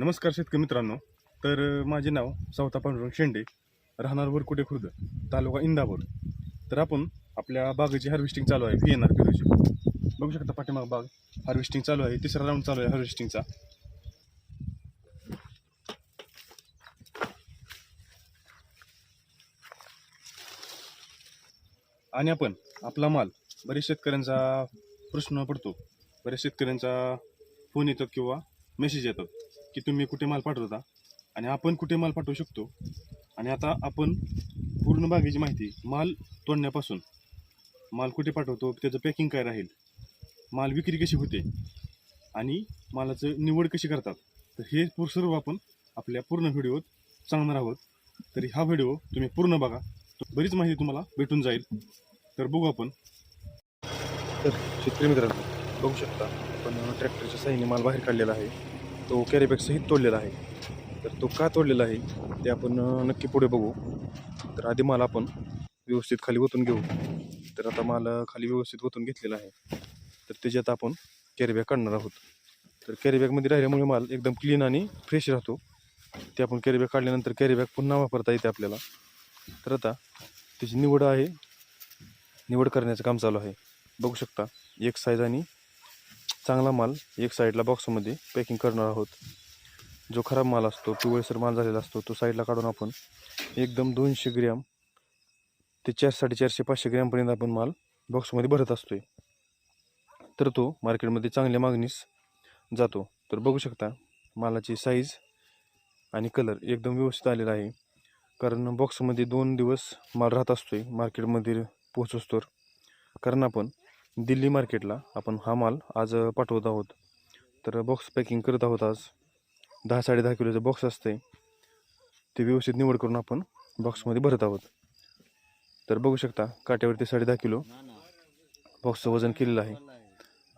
नमस्कार शेतकरी मित्रांनो. तर माझे नाव सावता पांडुरंग शेंडे. राहणार वरकुटे खुर्द तालुका इंदापूर. तर आपण आपल्या बागेची हार्वेस्टिंग चालू आहे व्ही एन आर पेरूची बघू शकता पाठीमाग बाग. हार्वेस्टिंग चालू आहे तिसरा राऊंड चालू आहे हार्वेस्टिंगचा आणि आपण आपला माल बरेच शेतकऱ्यांचा प्रश्न पडतो. बऱ्याच शेतकऱ्यांचा फोन येतो किंवा मेसेज येतात की तुम्ही कुठे माल पाठवता आणि आपण कुठे माल पाठवू शकतो. आणि आता आपण पूर्ण बागेची माहिती माल तोडण्यापासून. माल कुठे पाठवतो त्याचं पॅकिंग काय राहील माल विक्री कशी होते आणि मालाचं निवड कशी करतात तर हे पू- सर्व आपण आपल्या पूर्ण व्हिडिओत सांगणार आहोत. तरी हा व्हिडिओ तुम्ही पूर्ण बघा. बरीच माहिती तुम्हाला भेटून जाईल. तर बघू आपण. तर शेतकरी मित्रांनो बघू शकता आपण ट्रॅक्टरच्या साह्याने माल बाहेर काढलेला आहे. तो कॅरीबॅगसहित तोडलेला आहे. तर तो का तोडलेला आहे ते आपण नक्की पुढे बघू. तर आधी माल आपण व्यवस्थित खाली ओतून घेऊ. तर आता माल खाली व्यवस्थित ओतून घेतलेला आहे. तर त्याच्यात आपण कॅरीबॅग काढणार आहोत. तर कॅरीबॅगमध्ये राहिल्यामुळे माल एकदम क्लीन आणि फ्रेश राहतो. ते आपण कॅरीबॅग काढल्यानंतर कॅरीबॅग पुन्हा वापरता येते आपल्याला. तर आता त्याची निवड आहे. निवड करण्याचं काम चालू आहे. बघू शकता एक साईज आणि चांगला माल एक साईडला बॉक्समध्ये पॅकिंग करणार आहोत. जो खराब माल असतो पिवळसर माल झालेला असतो तो साईडला काढून आपण एकदम दोनशे ग्रॅम ते चार साडेचारशे पाचशे ग्रॅमपर्यंत आपण माल बॉक्समध्ये भरत असतो आहे तर तो मार्केटमध्ये चांगल्या मागणीस जातो. तर बघू शकता मालाची साईज आणि कलर एकदम व्यवस्थित आलेला आहे. कारण बॉक्समध्ये दोन दिवस माल राहत असतो आहे मार्केटमध्ये पोहोचतोर कारण आपण दिल्ली मार्केटला आपण हा माल आज पाठवत आहोत. तर बॉक्स पॅकिंग करत आहोत आज. दहा साडे दहा किलोचं बॉक्स असते ते व्यवस्थित निवड करून आपण बॉक्समध्ये भरत आहोत. तर बघू शकता काट्यावरती साडे दहा किलो बॉक्सचं वजन केलेलं आहे.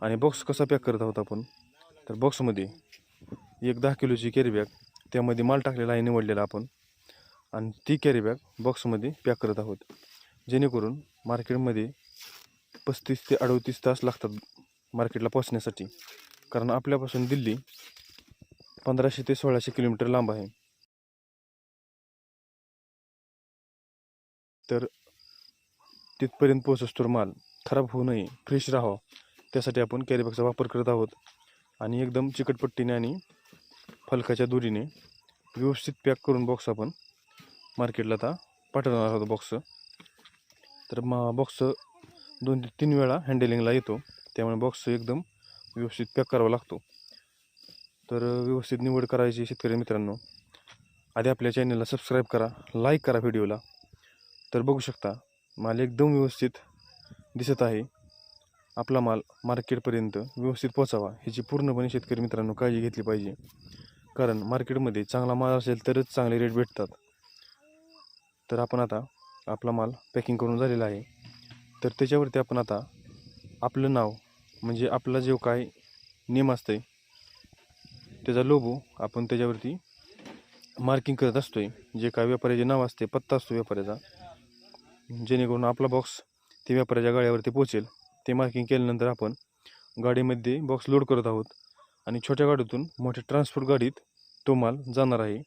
आणि बॉक्स कसा पॅक करत आहोत आपण? तर बॉक्समध्ये एक दहा किलोची कॅरी बॅग त्यामध्ये माल टाकलेला आहे निवडलेला आपण. आणि ती कॅरी बॅग बॉक्समध्ये पॅक करत आहोत. जेणेकरून मार्केटमध्ये पस्तीस ते अडतीस तास लागतात मार्केटला पोहोचण्यासाठी. कारण आपल्यापासून दिल्ली पंधराशे ते सोळाशे किलोमीटर लांब आहे. तर तिथपर्यंत पोहोचस्तोर माल खराब होऊ नये फ्रेश राहावं. त्यासाठी आपण कॅरीबॅगचा वापर करत आहोत. आणि एकदम चिकटपट्टीने आणि फलकाच्या दोरीने व्यवस्थित पॅक करून बॉक्स आपण मार्केटला आता पाठवणार आहोत बॉक्स तर मग बॉक्स दोन ते तीन वेळा हँडलिंगला येतो. त्यामुळे बॉक्स एकदम व्यवस्थित पॅक करावा लागतो. तर व्यवस्थित निवड करायची शेतकरी मित्रांनो. आधी आपल्या चॅनलला सबस्क्राईब करा लाईक करा व्हिडिओला तर बघू शकता माल एकदम व्यवस्थित दिसत आहे. आपला माल मार्केटपर्यंत व्यवस्थित पोचावा ह्याची पूर्णपणे शेतकरी मित्रांनो काळजी घेतली पाहिजे. कारण मार्केटमध्ये चांगला माल असेल तरच चांगले रेट भेटतात. तर आपण आता आपला माल पॅकिंग करून झालेला आहे. तर त्याच्यावरती आपण आता आपलं नाव म्हणजे आपला जो काय नेम असतं त्याचा लोबो आपण त्याच्यावरती मार्किंग करत असतोय. जे काय व्यापाऱ्याचे नाव असते पत्ता असतो व्यापाऱ्याचा जेणेकरून आपला बॉक्स ते व्यापाऱ्याच्या गाड्यावरती पोचेल ते मार्किंग केल्यानंतर आपण गाडीमध्ये बॉक्स लोड करत आहोत. आणि छोट्या गाडीतून मोठ्या ट्रान्सपोर्ट गाडीत तो माल जाणार आहे.